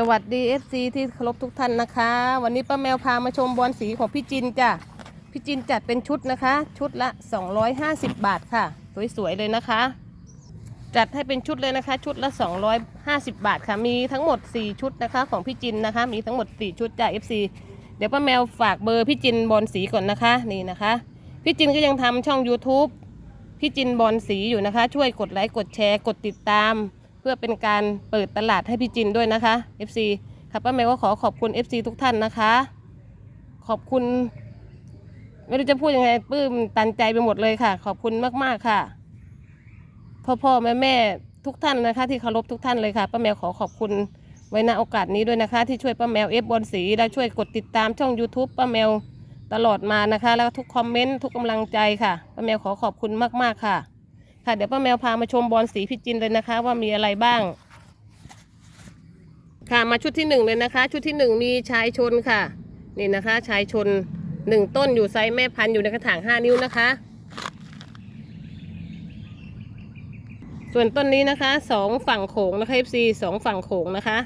สวัสดี FC ที่เคารพทุกท่านนะคะ วันนี้ป้าแมวพามาชมบอลสีของพี่จินจ้ะพี่จินจัดเป็นชุดนะคะ ชุดละ 250 บาทค่ะ สวยๆเลยนะคะ จัดให้เป็นชุดเลยนะคะ ชุดละ 250 บาทค่ะ มีทั้งหมด 4 ชุดนะคะ ของพี่จินนะคะ มีทั้งหมด 4 ชุดจ้ะ FC เดี๋ยวป้าแมวฝากเบอร์พี่จินบอลสีก่อนนะคะนี่นะคะพี่จินก็ยังทำช่อง YouTube พี่จินบอลสีอยู่นะคะ ช่วยกดไลค์กดแชร์กดติดตาม พื่อเป็นการเปิดตลาดให้พี่จินด้วยนะคะ FC ค่ะป้าแมวก็ขอขอบคุณ FC ทุกท่านนะคะ ขอบคุณ ไม่รู้จะพูดยังไงปลื้มตันใจไปหมดเลยค่ะ ขอบคุณมากๆค่ะ พ่อพ่อแม่แม่ทุกท่านนะคะ ที่เคารพทุกท่านเลยค่ะป้าแมวขอขอบคุณไว้ณโอกาสนี้ด้วยนะคะ ที่ช่วยป้าแมวเอฟบอลสีและช่วยกดติดตามช่อง YouTube ป้าแมวตลอดมานะคะ แล้วทุกคอมเมนต์ทุกกำลังใจค่ะป้าแมวขอขอบคุณมากๆค่ะ ค่ะเดี๋ยวป้าแมวพามาชมบอลสีพิจินเลยนะคะ ว่ามีอะไรบ้าง ค่ะมาชุดที่หนึ่งเลยนะคะ ชุดที่หนึ่งมีชายชนค่ะ นี่นะคะ ชายชนหนึ่งต้นอยู่ไซส์แม่พันธุ์อยู่ในกระถางห้านิ้วนะคะ ส่วนต้นนี้นะคะสองฝั่งโขงนะคะ FC สองฝั่งโขงนะคะ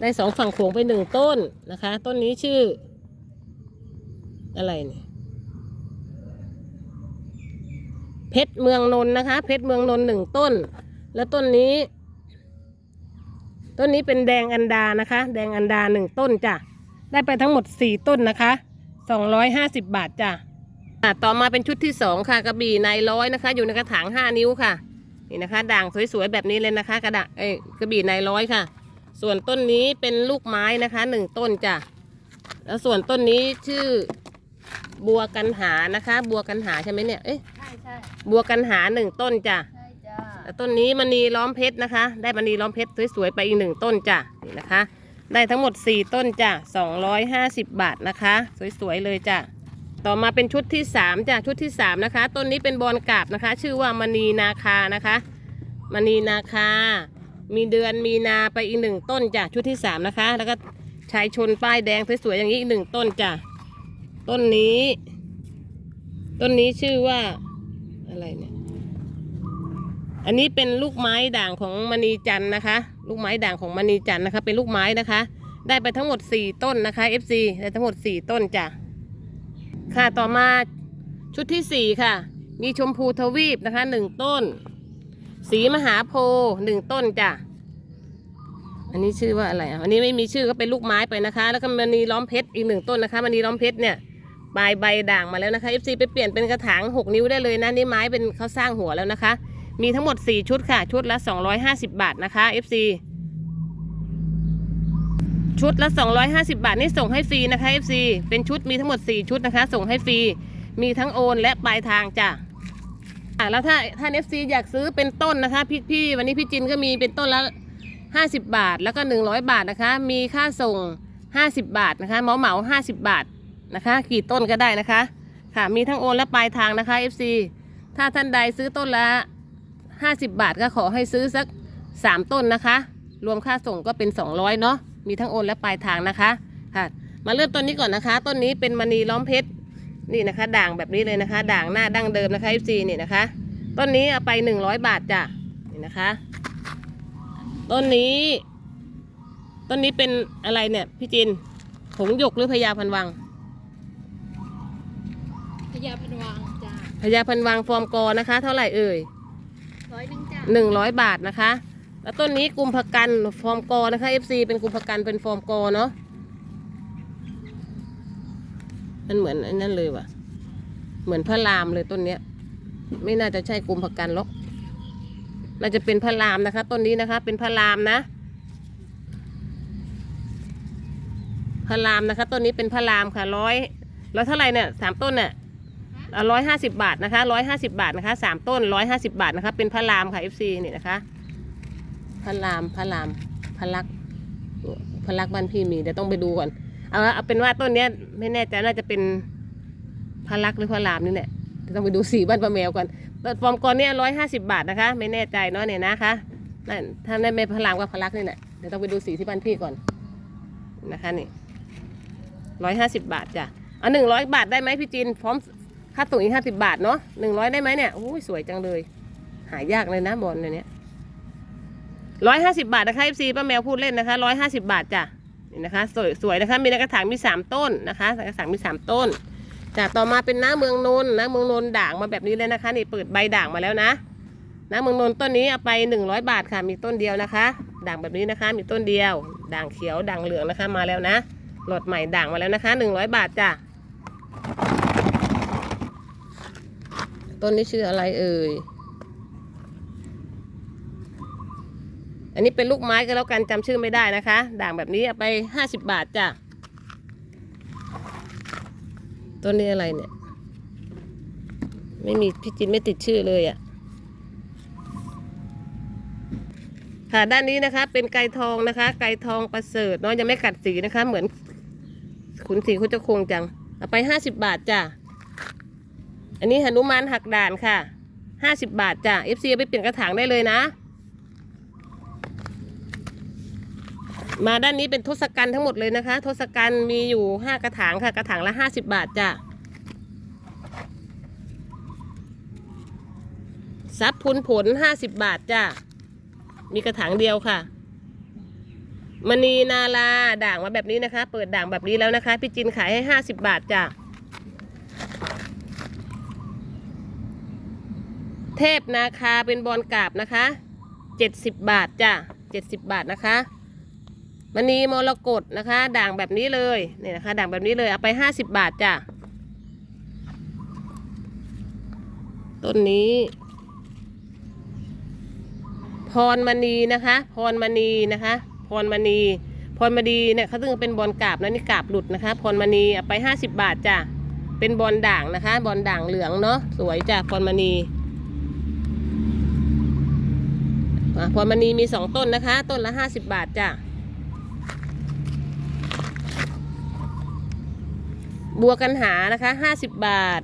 ได้สองฝั่งโขงไปหนึ่งต้นนะคะ ต้นนี้ชื่อ อะไรเนี่ย เพชรเมืองนนท์นะคะ เพชรเมืองนนท์หนึ่งต้น แล้วต้นนี้ ต้นนี้เป็นแดงอันดานะคะ แดงอันดาหนึ่งต้นจ้ะได้ไปทั้งหมดสี่ต้นนะคะสองร้อยห้าสิบบาทจ้ะต่อมาเป็นชุดที่สองค่ะกระบี่ในร้อยนะคะ อยู่ในกระถางห้านิ้วค่ะนี่นะคะ ด่างสวยๆแบบนี้เลยนะคะ กระดาเอ้กระบี่ในร้อยค่ะ ส่วนต้นนี้เป็นลูกไม้นะคะหนึ่งต้นจ้ะแล้วส่วนต้นนี้ชื่อบัวกันหานะคะ บัวกันหาใช่ไหมเนี่ยเอ๊ะ ใช่ใช่บัวกันหาหนึ่งต้นจ้ะใช่จ้าแต่ต้นนี้มณีล้อมเพชรนะคะ ได้มณีล้อมเพชรสวยๆไปอีกหนึ่งต้นจ้ะนี่นะคะ ได้ทั้งหมด 4 ต้นจ้ะ250 บาทนะคะ สวยๆเลยจ้ะต่อมาเป็นชุดที่3จ้ะชุดที่3นะคะ ต้นนี้เป็นบอลกราบนะคะ ชื่อว่ามณีนาคานะคะมณีนาคา มีเดือนมีนาไปอีกหนึ่งต้นจ้ะชุดที่3นะคะ แล้วก็ชายชนป้ายแดงสวยๆอย่างนี้อีกหนึ่งต้นจ้ะต้นนี้ ต้นนี้ชื่อว่า อะไรเนี่ย อันนี้เป็นลูกไม้ด่างของมณีจันนะคะ ลูกไม้ด่างของมณีจันนะคะ เป็นลูกไม้นะคะ ได้ไปทั้งหมด4ต้นนะคะ FC ได้ทั้งหมด4ต้นจ้ะค่ะต่อมาชุดที่4ค่ะ มีชมพูทวีปนะคะ1ต้น สีมหาโพหนึ่งต้นจ้ะอันนี้ชื่อว่าอะไรอะอันนี้ไม่มีชื่อก็เป็นลูกไม้ไปนะคะ แล้วก็มณีล้อมเพชรอีกหนึ่งต้นนะคะมณีล้อมเพชรเนี่ย ปลายใบด่างมาแล้วนะคะ FC ไปเปลี่ยนเป็นกระถาง 6 นิ้วได้เลยนะนี่ไม้เป็นเขาสร้างหัวแล้วนะคะ มีทั้งหมด 4 ชุดค่ะ ชุดละ 250 บาทนะคะ FC ชุดละ 250 บาทนี่ส่งให้ฟรีนะคะ FC เป็นชุดมีทั้งหมด 4 ชุดนะคะ ส่งให้ฟรีมีทั้งโอนและปลายทางจ้ะ่ะแล้วถ้าถ้า FC อยากซื้อเป็นต้นนะคะพี่พี่วันนี้พี่จินก็มีเป็นต้นละ50 บาทแล้วก็ 100 บาทนะคะ มีค่าส่ง 50 บาทนะคะเหมาเหมา50 บาท นะคะ กี่ต้นก็ได้นะคะ ค่ะมีทั้งโอนและปลายทางนะคะ FC ถ้าท่านใดซื้อต้นละ 50 บาทก็ขอให้ซื้อสัก 3 ต้นนะคะ รวมค่าส่งก็เป็น 200เนาะมีทั้งโอนและปลายทางนะคะค่ะ มาเริ่มต้นนี้ก่อนนะคะ ต้นนี้เป็นมณีล้อมเพชรนี่นะคะ ด่างแบบนี้เลยนะคะ ด่างหน้าดั้งเดิมนะคะ FC นี่นะคะ ต้นนี้เอาไป 100 บาทจ้ะนี่นะคะ ต้นนี้ต้นนี้เป็นอะไรเนี่ยพี่จินผงหยกหรือพญาพันวัง พญาพันวางจ้า พญาพันวังฟอร์มกอนะคะ เท่าไหร่เอ่ยร้อยหนึ่งจ้าหนึ่งร้อยบาทนะคะ แล้วต้นนี้กุมภกันฟอร์มกอนะคะ FC เป็นกุมภกันเป็นฟอร์มกอเนาะมันเหมือนไอ้นั่นเลยว่ะ เหมือนพระรามเลยต้นเนี้ย ไม่น่าจะใช่กุมภกันหรอกน่าจะเป็นพระรามนะคะ ต้นนี้นะคะ เป็นพระรามนะพระรามนะคะต้นนี้เป็นพระรามค่ะร้อยร้อยเท่าไหร่เนี่ยสามต้นเนี่ย ร้อยห้าสิบาทนะคะร้อยห้าสิบาทนะคะสามต้นร้อยห้าสิบาทนะคะเป็นพระรามค่ะ FC นี่นะคะพระรามพระรามพระลักพระลักบ้านพี่มีเดี๋ยวต้องไปดูก่อนเอาละเอาเป็นว่าต้นเนี้ยไม่แน่ใจน่าจะเป็นพระลักหรือพระรามนี่แหละเดี๋ยวต้องไปดูสีบ้านป้าแมวก่อนแต่ฟอร์มก่อนเนี่ยร้อยห้าสิบาทนะคะ ไม่แน่ใจเนาะเนี่ยนะคะนั่นถ้าไม่เป็นพระรามก็พระลักนี่แหละเดี๋ยวต้องไปดูสีที่บ้านพี่ก่อนนะคะนี่ร้อยห้าสิบบาทจ้ะเอาหนึ่งร้อยบาทได้ไหมพี่จินพร้อม ค่าส่งอีกห้าสิบบาทเนาะหนึ่งร้อยได้ไหมเนี่ยโอ้ยสวยจังเลย หายากเลยนะบอลเนี่ยร้อยห้าสิบาทนะคะ FC ป้าแมวพูดเล่นนะคะร้อยห้าสิบาทจ้ะนี่นะคะ สวยสวยนะคะมีในกระถางมีสามต้นนะคะกระถางมีสามต้นจ้ะต่อมาเป็นน้าเมืองนนท์น้าเมืองนนท์ด่างมาแบบนี้เลยนะคะ นี่เปิดใบด่างมาแล้วนะน้าเมืองนนท์ต้นนี้เอาไปหนึ่งร้อยบาทค่ะ มีต้นเดียวนะคะ ด่างแบบนี้นะคะ มีต้นเดียว ด่างเขียวด่างเหลืองนะคะมาแล้วนะหลอดใหม่ด่างมาแล้วนะคะหนึ่งร้อยบาทจ้ะ ต้นนี้ชื่ออะไรเอ่ย อันนี้เป็นลูกไม้ก็แล้วกันจำชื่อไม่ได้นะคะ ด่างแบบนี้เอาไปห้าสิบบาทจ้ะ ต้นนี้อะไรเนี่ย ไม่มีพี่จินไม่ติดชื่อเลยอะ่ะค่ะด้านนี้นะคะเป็นไก่ทองนะคะ ไก่ทองประเสริฐเนาะยังไม่กัดสีนะคะ เหมือนขุนสีคุจะคงจัง เอาไปห้าสิบบาทจ้ะ อันนี้หนุมานหักด่านค่ะห้าสิบบาทจ้ะ FC เอาไปเปลี่ยนกระถางได้เลยนะ มาด้านนี้เป็นทศกัณฐ์ทั้งหมดเลยนะคะ ทศกัณฐ์มีอยู่ห้ากระถางค่ะ กระถางละห้าสิบบาทจ้ะซับพุนผลห้าสิบบาทจ้ะ มีกระถางเดียวค่ะมณีนาลาด่างมาแบบนี้นะคะ เปิดด่างแบบนี้แล้วนะคะ พี่จินขายให้ห้าสิบบาทจ้ะ เทพนาคาเป็นบอลกาบนะคะเจ็ดสิบบาทจ้ะเจ็ดสิบบาทนะคะมณีมรกตนะคะ ด่างแบบนี้เลยนี่นะคะ ด่างแบบนี้เลยเอาไปห้าสิบบาทจ้ะต้นนี้ พรมณีนะคะ พรมณีนะคะ พรมณีพรมณีเนี่ยเขาต้องเป็นบอลกาบนะนี่กาบหลุดนะคะพรมณีเอาไปห้าสิบบาทจ้ะเป็นบอลด่างนะคะ บอลด่างเหลืองเนาะสวยจ้ะพรมณี อะพรมณีมีสองต้นนะคะ ต้นละห้าสิบบาทจ้ะบัวกันหานะคะห้าสิบบาท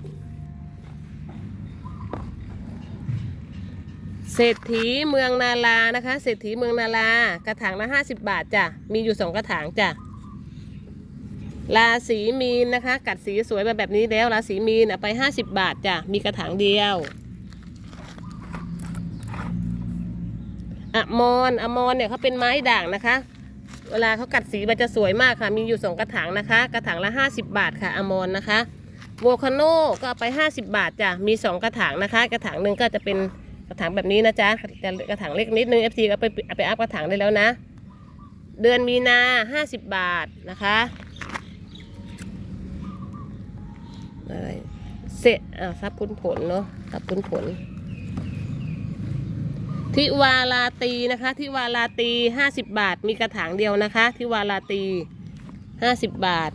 เศรษฐีเมืองนาลานะคะ เศรษฐีเมืองนาลากระถางละห้าสิบบาทจ้ะมีอยู่สองกระถางจ้ะราศีมีนนะคะ กัดสีสวยแบบนี้แล้วราศีมีนเอาไปห้าสิบบาทจ้ะมีกระถางเดียว อะมอนอะมอนเนี่ยเขาเป็นไม้ด่างนะคะ เวลาเขากัดสีมันจะสวยมากค่ะ มีอยู่สองกระถางนะคะ กระถางละห้าสิบบาทค่ะอมอนนะคะโวคาโนก็ไปห้าสิบบาทจ้ะ มีสองกระถางนะคะ กระถางหนึ่งก็จะเป็นกระถางแบบนี้นะจ๊ะจะกระถางเล็กนิดนึง FT ก็ไปไปอัพกระถางได้แล้วนะ เดือนมีนาห้าสิบบาทนะคะอะไรเสะอ่าซับพุนผลเนาะซับพุนผล ทิวาลาตีนะคะทิวาลาตีห้าสิบบาท มีกระถางเดียวนะคะทิวาลาตีห้าสิบบาท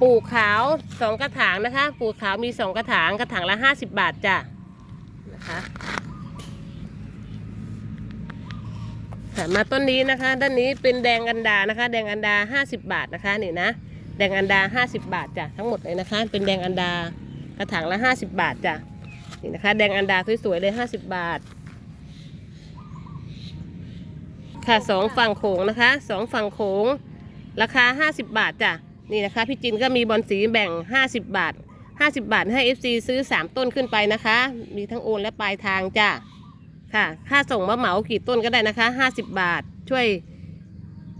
ปูขาวสองกระถางนะคะ ปูขาวมีสองกระถางกระถางละห้าสิบบาทจ้ะนะคะมาต้นนี้นะคะ ด้านนี้เป็นแดงอันดานะคะ แดงอันดาห้าสิบบาทนะคะนี่นะแดงอันดาห้าสิบบาทจ้ะทั้งหมดเลยนะคะ เป็นแดงอันดากระถางละห้าสิบบาทจ้ะนี่นะคะ แดงอันดาสวยๆเลยห้าสิบบาท ค่ะสองฝั่งโขงนะคะสองฝั่งโขงราคา 50 บาทจ้ะนี่นะคะพี่จินก็มีบอลสีแบ่ง 50 บาท 50 บาทให้ FC ซื้อ 3 ต้นขึ้นไปนะคะ มีทั้งโอนและปลายทางจ้ะค่ะ ค่าส่งมาเหมากี่ต้นก็ได้นะคะ 50 บาทช่วย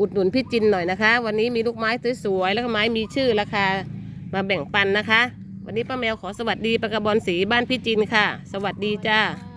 อุดหนุนพี่จินหน่อยนะคะ วันนี้มีลูกไม้สวยๆแล้วก็ไม้มีชื่อราคามาแบ่งปันนะคะ วันนี้ป้าแมวขอสวัสดีปากกระบอลสีบ้านพี่จินค่ะ สวัสดีจ้าค่ะ